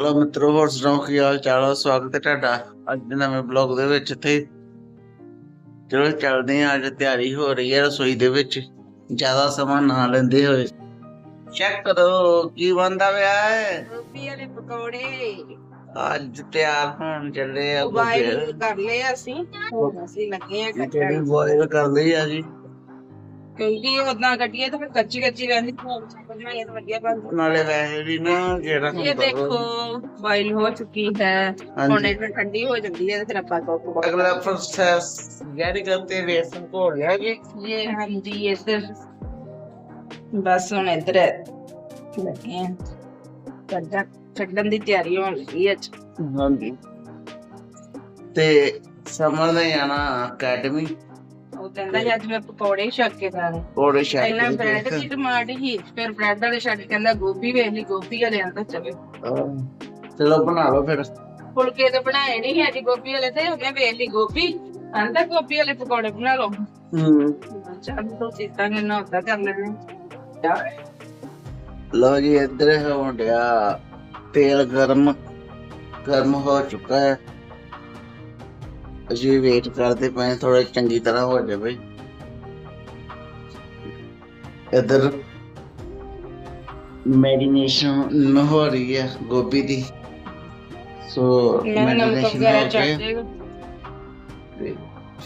ਲੋ ਮਿੱਤਰੋ ਹੋਰ ਸੁਣਾਓ ਕੀ ਹਾਲ ਚਾਲ ਸਵਾਗਤ ਹੈ ਤੁਹਾਡਾ ਅੱਜ ਦੇ ਨਵੇਂ ਬਲੌਗ ਦੇ ਵਿੱਚ ਤੇ ਚਲੋ ਚੱਲਦੇ ਆ ਅੱਜ ਤਿਆਰੀ ਹੋ ਰਹੀ ਹੈ ਰਸੋਈ ਦੇ ਵਿੱਚ। ਜ਼ਿਆਦਾ ਸਮਾਂ ਨਾ ਲੈਂਦੇ ਹੋਏ। ਚੈੱਕ ਕਰੋ ਕੀ ਬੰਦਾ ਪਿਆ ਹੈ? ਗੋਭੀ ਵਾਲੇ ਪਕੌੜੇ। ਅੱਜ ਤਿਆਰ ਹੋਣ ਚੱਲੇ ਆ ਉਬਾਈਲ ਕਰ ਲਏ ਅਸੀਂ। ਅਸੀਂ ਲੱਗੇ ਆ ਕੱਟਣ। ਬੋਇਲ ਕਰ ਲਈ ਆ ਜੀ? ਕਿਉਂਕਿ ਉਦਾਂ ਕੱਟੀਏ ਤਾਂ ਫਿਰ ਕੱਚੀ ਕੱਚੀ ਰਹਿੰਦੀ ਬਣਾਈਏ ਤਾਂ ਵਧੀਆ ਬਣਦੀ ਨਾਲੇ ਵੈਸੇ ਵੀ ਨਾ ਜਿਹੜਾ ਇਹ ਦੇਖੋ ਬਾਈਲ ਹੋ ਚੁੱਕੀ ਹੈ। ਹੁਣ ਇਹ ਠੰਡੀ ਹੋ ਜਾਂਦੀ ਹੈ ਤੇ ਫਿਰ ਆਪਾਂ ਤੋਂ ਅਗਲਾ ਪ੍ਰੋਸੈਸ ਗੈਰੀ ਕਰਤੇ ਵੇਸਨ ਘੋਲ ਲਿਆ ਜੀ। ਇਹ ਹਾਂਜੀ ਇੱਧਰ। ਬਸ ਹੁਣ ਇੱਧਰ ਲੱਗੇ ਕੱਢਾ ਛੱਡਣ ਦੀ ਤਿਆਰੀ ਹੋਣ ਲੱਗੀ ਹੈ ਅੱਜ। ਹਾਂਜੀ। ਤੇ ਸਮਰ ਨੇ ਜਾਣਾ ਅਕੈਡਮੀ ਕਹਿੰਦਾ ਜੀ ਅੱਜ ਮੈਂ ਪਕੌੜੇ ਹੀ ਛੱਕ ਕੇ ਖਾਣੇ ਕੋੜੇ ਪਹਿਲਾਂ ਸ਼ਾਇਦ ਬ੍ਰੈਡ ਦੀ ਟਮਾਟਰ ਹੀ ਫਿਰ ਬ੍ਰੈਡ ਵਾਲੇ ਛੱਡ ਕੇ ਕਹਿੰਦਾ ਗੋਭੀ ਵੇਖ ਲਈ ਗੋਭੀ ਵਾਲੇ ਆਂਦਾ ਚਲੇ ਚਲੋ। ਬਣਾ ਲਓ ਫਿਰ। ਫੁਲਕੇ ਤੇ ਬਣਾਏ ਨਹੀਂ ਅੱਜ ਗੋਭੀ ਵਾਲੇ ਤੇ ਉਹਨੇ ਵੇਖ ਲਈ ਗੋਭੀ। ਆਂਦਾ ਗੋਭੀ ਵਾਲੇ ਪਕੌੜੇ ਬਣਾ ਲਓ। ਹੂੰ। ਚੱਲ ਤੋਂ ਚੀਤਾਂ ਨੇ ਨਾ ਹੁੰਦਾ ਕਰ ਲੈਣੇ ਲਓ ਜੀ ਇੱਧਰ ਹੋਣ ਡਿਆ ਤੇਲ ਗਰਮ ਗਰਮ ਹੋ ਚੁੱਕਾ ਹੈ। ਅਸੀਂ ਵੇਟ ਕਰਦੇ ਪਏ ਥੋੜਾ ਚੰਗੀ ਤਰ੍ਹਾਂ ਹੋ ਜਾਵੇ ਇੱਧਰ ਮੈਰੀਨੇਸ਼ਨ ਹੋ ਰਹੀ ਹੈ ਗੋਭੀ ਦੀ ਸੋ ਮੈਂ ਨਮਕ ਮੈਰੀਨੇਸ਼ਨ ਵਗੈਰਾ ਹੋ ਚੱਕ ਕੇ ਦੇਗਾ ਤੇ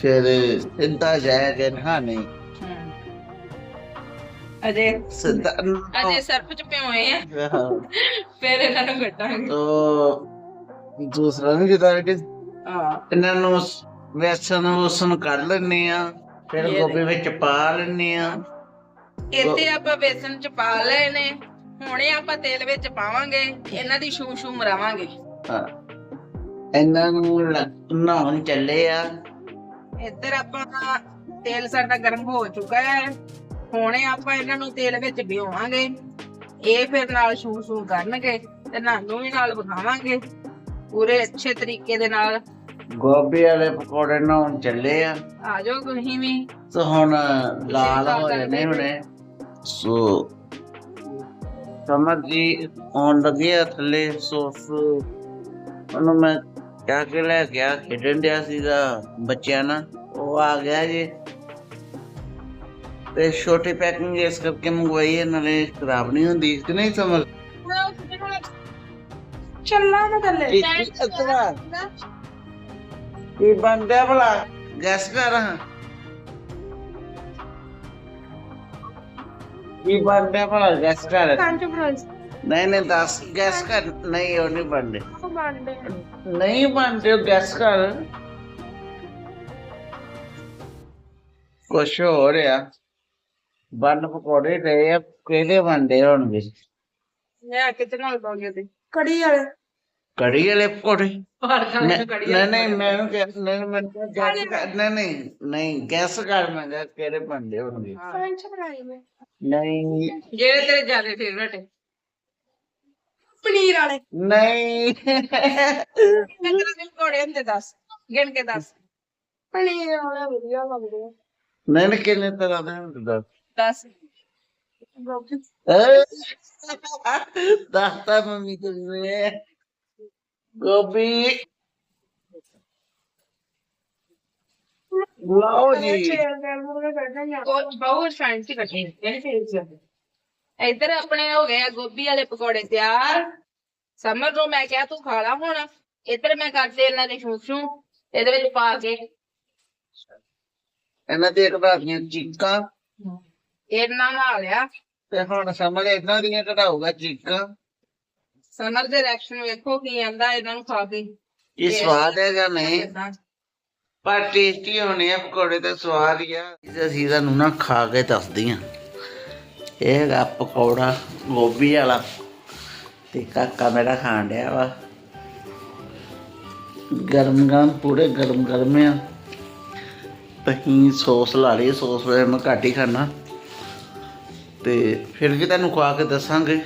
ਫਿਰ ਸਿੱਧਾ ਜਾਏਗਾ ਨਾ ਨਹੀਂ ਅਜੇ ਸਿੱਧਾ ਅਜੇ ਸਰਫ ਚ ਪਿਓਏ ਆ ਹਾਂ ਫਿਰ ਇਹਨਾਂ ਨੂੰ ਕੱਟਾਂਗੇ ਤੋ ਦੂਸਰਾ ਨਹੀਂ ਜਿੱਦਾਂ ਕਿ ਹਾਂ। ਇਹਨਾਂ ਨੂੰ ਵੇਸਣ ਉਸਨ ਕੱਢ ਲੈਣੇ ਆ ਫਿਰ ਇਹ ਗੋਭੀ ਵਿੱਚ ਪਾ ਲੈਣੇ ਆ ਇੱਥੇ ਆਪਾਂ ਬੇਸਨ ਚ ਪਾ ਲਏ ਨੇ। ਹੁਣੇ ਆਪਾਂ ਤੇਲ ਵਿੱਚ ਪਾਵਾਂਗੇ ਇਹਨਾਂ ਦੀ ਸ਼ੂ ਸ਼ੂ ਮਰਾਵਾਂਗੇ। ਹਾਂ। ਇਹਨਾਂ ਨੂੰ ਲ- ਨਹਾਉਣ ਚੱਲੇ ਆ। ਇੱਧਰ ਆਪਾਂ ਤੇਲ ਸਾਡਾ ਗਰਮ ਹੋ ਚੁੱਕਾ ਹੈ। ਹੁਣੇ ਆਪਾਂ ਇਹਨਾਂ ਨੂੰ ਤੇਲ ਵਿੱਚ ਭਿਓਵਾਂਗੇ ਇਹ ਫਿਰ ਨਾਲ ਸ਼ੂ ਸ਼ੂ ਕਰਨਗੇ ਤੇ ਨਾਨੂੰ ਵੀ ਨਾਲ ਵਿਖਾਵਾਂਗੇ ਪੂਰੇ ਅੱਛੇ ਤਰੀਕੇ ਦੇ ਨਾਲ ਗੋਭੀ ਵਾਲੇ ਪਕੌੜੇ ਨਹਾਉਣ ਚੱਲੇ ਆ। ਆ ਜਾਓ ਤੁਸੀਂ ਵੀ। ਸੋ ਹੁਣ ਲਾਲ ਹੋ ਜਾਣੇ ਹੁਣੇ। ਸੋ ਸਮਝ ਜੀ ਆਉਣ ਲੱਗੀ ਆ ਥੱਲੇ। ਸੋਸ ਉਹਨੂੰ ਮੈਂ ਕਿਆ ਕੇ ਲੈ ਗਿਆ ਖੇਡਣ ਡਿਆ ਸੀਗਾ ਬੱਚਿਆਂ ਨਾਲ। ਉਹ ਆ ਗਿਆ ਜੀ। ਤੇ ਛੋਟੀ ਪੈਕਿੰਗ ਇਸ ਕਰਕੇ ਮੰਗਵਾਈ ਹੈ ਨਾਲੇ ਖਰਾਬ ਨਹੀਂ ਹੁੰਦੀ। ਕਿ ਨਹੀਂ ਸਮਝ ਚੱਲਾਂ ਨਾ ਥੱਲੇ। ਅੱਛਾ ਕੀ ਬੰਦਾ ਭਲਾ? ਗੈਸ ਕਰ। ਹਾਂ ਕੀ ਬੰਦਾ ਭਲਾ? ਗੈਸ ਕਰ। ਕੰਚ ਬਰੋਸ ਨਹੀਂ ਨਹੀਂ, ਦੱਸ ਗੈਸ ਕਰ। ਨਹੀਂ, ਉਹ ਨਹੀਂ ਬੰਦੇ ਉਹ ਨਹੀਂ ਬੰਦੇ ਗੈਸ ਕਰ। ਕੁਛ ਹੋ ਰਿਹਾ ਬੰਨ ਪਕੌੜੇ ਰਹੇ ਆ, ਕਿਹਦੇ ਬੰਦੇ ਹੋਣਗੇ? ਮੈਂ ਕਿਤੇ ਨਾਲ ਪਾਉਂਗੀ ਤੇ। ਕੜੀ ਵਾਲੇ। ਕੜੀ ਵਾਲੇ ਪਕੌੜੇ? ਨਹੀਂ ਤੋਂ ਕੜੀ ਨਹੀਂ ਨਹੀਂ ਮੈਨੂੰ ਕਹਿ ਨਹੀਂ ਮੈਨੂੰ ਗੈਸ ਕਰ ਨਹੀਂ ਨਹੀਂ ਨਹੀਂ ਗੈਸ ਕਰ ਮੈਂ ਕਿਹਾ ਕਿਹੜੇ ਬੰਦੇ ਹੋਣਗੇ। ਕੰਚ ਬਣਾਈ ਮੈਂ। ਨਹੀਂ। ਜਿਹੜੇ ਤੇਰੇ ਜ਼ਿਆਦਾ ਫੇਵਰਟ ਹੈ ਪਨੀਰ ਵਾਲੇ। ਨਹੀਂ। ਕਿੰਨੇ ਤਰ੍ਹਾਂ ਦੇ ਪਕੌੜੇ ਹੁੰਦੇ ਦੱਸ ਗਿਣ ਕੇ ਦੱਸ। ਪਨੀਰ ਵਾਲੇ ਵਧੀਆ ਲੱਗਦੇ ਆ। ਨਹੀਂ ਨਹੀਂ ਕਿੰਨੇ ਤਰ੍ਹਾਂ ਦੇ ਹੁੰਦੇ ਦੱਸ। ਦੱਸ। ਦੱਸਤਾ ਮੰਮੀ ਤੁਮਨੇ ਗੋਭੀ ਲਓ ਜੀ। ਬਹੁਤ ਬਹੁਤ ਫੈਂਸੀ ਕੱਟੀ ਇੱਧਰ ਆਪਣੇ ਹੋ ਗਏ ਆ ਗੋਭੀ ਵਾਲੇ ਪਕੌੜੇ ਤਿਆਰ। ਸਮਝ ਲਓ ਮੈਂ ਕਿਹਾ ਤੂੰ ਖਾ ਲਾ ਹੁਣ। ਇੱਧਰ ਮੈਂ ਕਰਦੇ ਇਹਨਾਂ ਦੇ ਸ਼ੂ ਸ਼ੂ ਇਹਦੇ ਵਿੱਚ ਪਾ ਕੇ। ਇਹਨਾਂ ਦੇ ਕਢਾਈਆਂ ਚੀਕਾਂ। ਇਹਨਾਂ ਨਾਲ ਲਿਆ ਤੇ ਹੁਣ ਸਮਝ ਇਹਨਾਂ ਦੀਆਂ ਕਢਾਊਗਾ ਚੀਕਾਂ। ਸਮਰ ਦੇ ਰਿਐਕਸ਼ਨ ਵੇਖੋ ਕੀ ਆਂਦਾ ਇਹਨਾਂ ਨੂੰ ਖਾ ਕੇ। ਇਹ ਸਵਾਦ ਹੈ ਜਾਂ ਨਹੀਂ। ਪਰ ਟੇਸਟੀ ਹੋਣੇ ਆ ਪਕੌੜੇ ਤੇ ਸਵਾਦ ਹੀ ਆ। ਅਸੀਂ ਤੁਹਾਨੂੰ ਨਾ ਖਾ ਕੇ ਦੱਸਦੀ ਆ। ਇਹ ਹੈਗਾ ਪਕੌੜਾ ਗੋਭੀ ਵਾਲਾ। ਤੇ ਕਾਕਾ ਮੇਰਾ ਖਾਣ ਡਿਆ ਵਾ। ਗਰਮ ਗਰਮ ਪੂਰੇ ਗਰਮ ਗਰਮ ਆ। ਤਹੀਂ ਸੌਸ ਲਾ ਲਈ ਸੌਸ ਮੈਂ ਘੱਟ ਹੀ ਖਾਣਾ ਤੇ ਫਿਰ ਵੀ ਤੁਹਾਨੂੰ ਖਵਾ ਕੇ ਦੱਸਾਂਗੇ।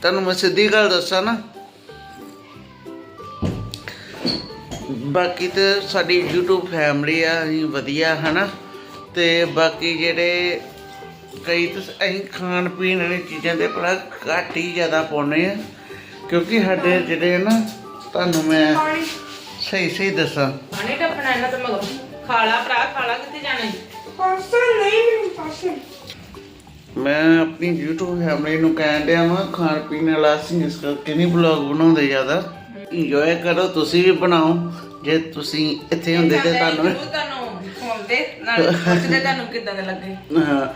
ਤੁਹਾਨੂੰ ਮੈਂ ਸਿੱਧੀ ਗੱਲ ਦੱਸਾਂ ਨਾ। ਬਾਕੀ ਤੇ ਸਾਡੀ YouTube ਫੈਮਿਲੀ ਆ ਅਸੀਂ ਵਧੀਆ ਹਨਾ? ਤੇ ਬਾਕੀ ਜਿਹੜੇ ਕਈ ਤਾਂ ਅਸੀਂ ਖਾਣ ਪੀਣ ਵਾਲੀ ਚੀਜ਼ਾਂ ਦੇ ਬੜਾ ਘੱਟ ਹੀ ਜ਼ਿਆਦਾ ਪਾਉਂਦੇ ਆ। ਕਿਉਂਕਿ ਸਾਡੇ ਜਿਹੜੇ ਨਾ ਤੁਹਾਨੂੰ ਮੈਂ ਸਹੀ ਸਹੀ ਦੱਸਾਂ। ਪਾਣੀ ਟੱਪਣਾ ਇਹਨਾਂ ਤੇ ਮਗਰ। ਖਾਲਾ ਭਰਾ ਖਾਲਾ ਕਿੱਥੇ ਜਾਣਾ ਮੈਂ ਆਪਣੀ YouTube ਫੈਮਿਲੀ ਨੂੰ ਕਹਿਣ ਡਿਆ ਵਾਂ ਖਾਣ ਪੀਣ ਵਾਲਾ ਅਸੀਂ ਇਸ ਕਰਕੇ ਨਹੀਂ ਬਲੌਗ ਬਣਾਉਂਦੇ ਜ਼ਿਆਦਾ। ਇੰਜੋਏ ਕਰੋ ਤੁਸੀਂ ਵੀ ਬਣਾਓ। ਜੇ ਤੁਸੀਂ ਇੱਥੇ ਹੁੰਦੇ ਤੇ ਤੁਹਾਨੂੰ ਤੁਹਾਨੂੰ ਖਵਾਉਂਦੇ ਨਾਲ ਪੁੱਛਦੇ ਤੁਹਾਨੂੰ ਕਿੱਦਾਂ ਦੇ ਲੱਗੇ। ਹਾਂ,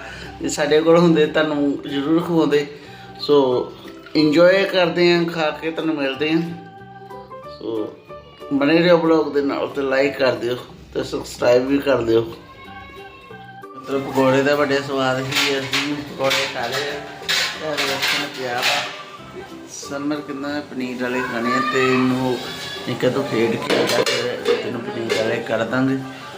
ਜੇ ਸਾਡੇ ਕੋਲ ਹੁੰਦੇ ਤੁਹਾਨੂੰ ਜ਼ਰੂਰ ਖਵਾਉਂਦੇ। ਸੋ ਇੰਜੋਏ ਕਰਦੇ ਆਂ ਖਾ ਕੇ ਤੁਹਾਨੂੰ ਮਿਲਦੇ ਆਂ। ਸੋ ਬਣੇ ਰਹੋ ਬਲੌਗ ਦੇ ਨਾਲ ਤੇ ਲਾਈਕ ਕਰ ਦਿਓ ਤੇ ਸਬਸਕ੍ਰਾਈਬ ਵੀ ਕਰ ਦਿਓ। ਮਤਲਬ ਪਕੌੜੇ ਦਾ ਵੱਡੇ ਸਵਾਦ ਹੀ ਅਸੀਂ ਪਕੌੜੇ ਖਾ ਲਏ ਆ ਤੇ ਰਸਨ ਪਿਆ ਵਾ ਸਮਰ ਕਿੰਨਾ ਪਨੀਰ ਵਾਲੇ ਖਾਣੇ ਆ ਤੇ ਇਹਨੂੰ ਨਿੱਕਾ ਤੋਂ ਖੇਡ ਕੇ ਆਇਆ ਤੇ ਇਹਨੂੰ ਪਨੀਰ ਵਾਲੇ ਕਰ ਦਾਂਗੇ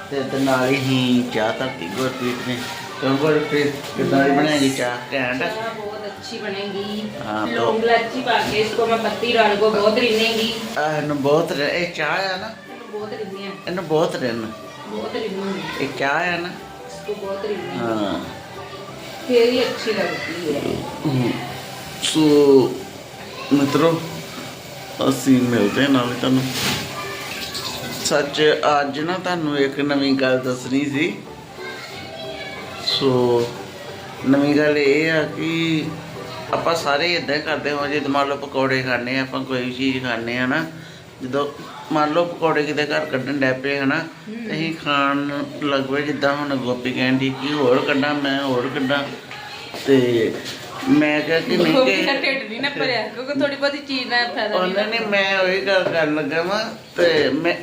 ਤੇ ਇਹਦੇ ਨਾਲ ਹੀ ਚਾਹ ਧਰਤੀ ਗੁਰਪ੍ਰੀਤ ਨੇ ਤੇ ਗੁਰਪ੍ਰੀਤ ਕਿੱਦਾਂ ਦੀ ਬਣਾਏਗੀ ਚਾਹ ਘੈਂਟ चाय बहुत अच्छी बनेगी हाँ, तो- लौंग इलायची पा के इसको मैं पत्ती डाल को बहुत रिनेगी ਆਹ ਇਹਨੂੰ ਬਹੁਤ ਰ- ਇਹ ਚਾਹ ਆ ਨਾ इसको बहुत रिन्नी है ਇਹਨੂੰ ਬਹੁਤ ਰਹਿਣ बहुत रिन्नी ਇਹ ਚਾਹ ਆ ਨਾ इसको बहुत रिन्नी ਹਾਂ फिर ही अच्छी लगती है ਹਮ, ਸੋ ਮਿੱਤਰੋ ਅਸੀਂ ਮਿਲਦੇ ਹਾਂ ਨਾਲ ਤੁਹਾਨੂੰ ਸੱਚ ਅੱਜ ਨਾ ਤੁਹਾਨੂੰ ਇੱਕ ਨਵੀਂ ਗੱਲ ਦੱਸਣੀ ਸੀ ਸੋ ਨਵੀਂ ਗੱਲ ਇਹ ਆ ਕਿ ਆਪਾਂ ਸਾਰੇ ਇਦਾਂ ਕਰਦੇ ਹਾਂ ਜੇ ਮੰਨ ਲਓ ਪਕੌੜੇ ਖਾਣੇ ਆ ਆਪਾਂ ਕੋਈ ਵੀ ਚੀਜ਼ ਖਾਣੇ ਆ ਨਾ ਜਦੋਂ ਮੰਨ ਲਓ ਪਕੌੜੇ ਕਿਤੇ ਘਰ ਕੱਢਣ ਡੈ ਪਏ ਹਨਾ ਤੇ ਅਸੀਂ ਖਾਣ ਲੱਗ ਪਏ ਜਿੱਦਾਂ ਹੁਣ ਗੋਪੀ ਕਹਿੰਦੀ ਕਿ ਹੋਰ ਕੱਢਾਂ ਮੈਂ ਹੋਰ ਕੱਢਾਂ। ਤੇ ਮੈਂ ਕਿਹਾ ਕਿ ਨਹੀਂ ਗੋਪੀ ਦਾ ਕਿ ਨਹੀਂ ਨਾ ਭਰਿਆ ਕਿਉਂਕਿ ਥੋੜੀ ਬਹੁਤੀ ਚੀਜ਼ ਨਾਲ ਫਾਇਦਾ ਨਹੀਂ ਉਹਨਾਂ ਨੇ ਮੈਂ ਉਹੀ ਗੱਲ ਕਰਨ ਲੱਗਾ ਵਾਂ ਤੇ ਮੈਂ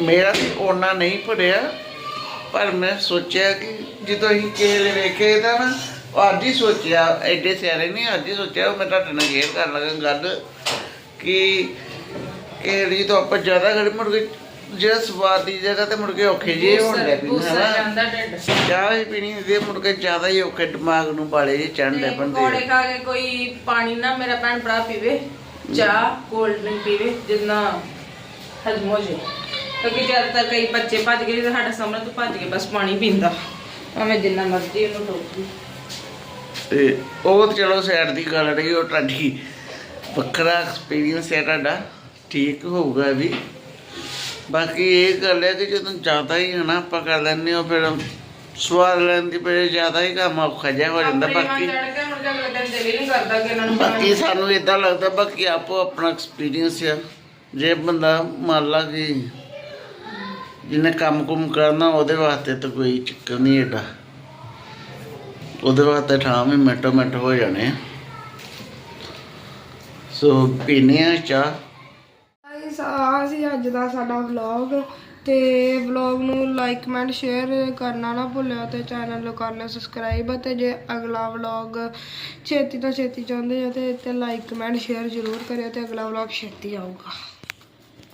ਮੇਰਾ ਵੀ ਉਹਨਾਂ ਨਹੀਂ ਭਰਿਆ ਪਰ ਮੈਂ ਸੋਚਿਆ ਕਿ ਜਦੋਂ ਅਸੀਂ ਕੇਲੇ ਵੇਖੇ ਤਾਂ ਨਾ ਉਹ ਅੱਜ ਹੀ ਸੋਚਿਆ ਐਡੇ ਸਿਆਰੇ ਨਹੀਂ ਅੱਜ ਹੀ ਸੋਚਿਆ ਉਹ ਮੈਂ ਤੁਹਾਡੇ ਨਾਲ ਸ਼ੇਅਰ ਕਰਨ ਲੱਗਾ ਗੱਲ ਕਿ ਕਿ ਰੀ ਤੋਂ ਆਪਾਂ ਜ਼ਿਆਦਾ ਗੜ ਮੁੜ ਕੇ ਜਿਹੜਾ ਸਵਾਦ ਦੀ ਜਗ੍ਹਾ ਤੇ ਮੁੜ ਕੇ ਔਖੇ ਜੇ ਹੋਣ ਲੱਗ ਪਈ ਨਾ ਜਾਂਦਾ ਢਿੱਡ। ਚਾਹ ਹੀ ਪੀਣੀ ਦੇ ਮੁੜ ਕੇ ਜ਼ਿਆਦਾ ਹੀ ਔਖੇ ਦਿਮਾਗ ਨੂੰ ਬਾਲੇ ਜੇ ਚੜਨ ਲੱਗ ਪੈਂਦੇ ਕੋੜੇ ਖਾ ਕੇ ਕੋਈ ਪਾਣੀ ਨਾ ਮੇਰਾ ਭੈਣ ਭਰਾ ਪੀਵੇ ਚਾਹ ਕੋਲਡ ਡਰਿੰਕ ਪੀਵੇ ਜਿੰਨਾ ਹਜ਼ਮ ਹੋ ਜੇ। ਕਿਉਂਕਿ ਜ਼ਿਆਦਾਤਰ ਕਈ ਬੱਚੇ ਭੱਜ ਗਏ ਸਾਡਾ ਸਾਹਮਣੇ ਭੱਜ ਕੇ ਬਸ ਪਾਣੀ ਪੀਂਦਾ। ਭਾਵੇਂ ਜਿੰਨਾ ਮਰਜ਼ੀ ਉਹਨੂੰ ਟੋਕੀ। ਤੇ ਉਹ ਚਲੋ ਸਾਈਡ ਦੀ ਗੱਲ ਰਹੀ ਉਹ ਟਾਡੀ ਵੱਖਰਾ ਐਕਸਪੀਰੀਅੰਸ ਹੈ ਤੁਹਾਡਾ। ਠੀਕ ਹੋਊਗਾ ਵੀ। ਬਾਕੀ ਇਹ ਗੱਲ ਹੈ ਕਿ ਜਦੋਂ ਜ਼ਿਆਦਾ ਹੀ ਹਨਾ ਆਪਾਂ ਕਰ ਲੈਂਦੇ ਹਾਂ ਫਿਰ ਸਵਾਦ ਲੈਣ ਦੀ ਬਜਾਏ ਜ਼ਿਆਦਾ ਹੀ ਕੰਮ ਔਖਾ ਜਿਹਾ ਹੋ ਜਾਂਦਾ। ਬਾਕੀ ਨੂੰ ਬਾਕੀ ਸਾਨੂੰ ਇਦਾਂ ਲੱਗਦਾ ਬਾਕੀ ਆਪੋ ਆਪਣਾ ਐਕਸਪੀਰੀਅੰਸ ਆ। ਜੇ ਬੰਦਾ ਮੰਨ ਲਾ ਕਿ ਜਿਹਨੇ ਕੰਮ ਕੁਮ ਕਰਨਾ ਉਹਦੇ ਵਾਸਤੇ ਤਾਂ ਕੋਈ ਚੱਕਰ ਨਹੀਂ ਏਡਾ ਉਹਦੇ ਵਾਸਤੇ ਠਾਮ ਹੀ ਮਿੰਟੋ ਮਿੰਟ ਹੋ ਜਾਣੇ। ਸੋ ਪੀਨੇ ਆ ਚਾਹ। ਆ ਸੀ ਅੱਜ ਦਾ ਸਾਡਾ ਵਲੌਗ ਤੇ ਵਲੌਗ ਨੂੰ ਲਾਈਕ ਕਮੈਂਟ ਸ਼ੇਅਰ ਕਰਨਾ ਨਾ ਭੁੱਲਿਓ ਤੇ ਚੈਨਲ ਨੂੰ ਕਰ ਲਿਓ ਸਬਸਕ੍ਰਾਈਬ ਤੇ ਜੇ ਅਗਲਾ ਵਲੌਗ ਛੇਤੀ ਤੋਂ ਛੇਤੀ ਚਾਹੁੰਦੇ ਹੋ ਤੇ ਲਾਈਕ ਕਮੈਂਟ ਸ਼ੇਅਰ ਜ਼ਰੂਰ ਕਰਿਓ ਤੇ ਅਗਲਾ ਵਲੌਗ ਛੇਤੀ ਆਊਗਾ।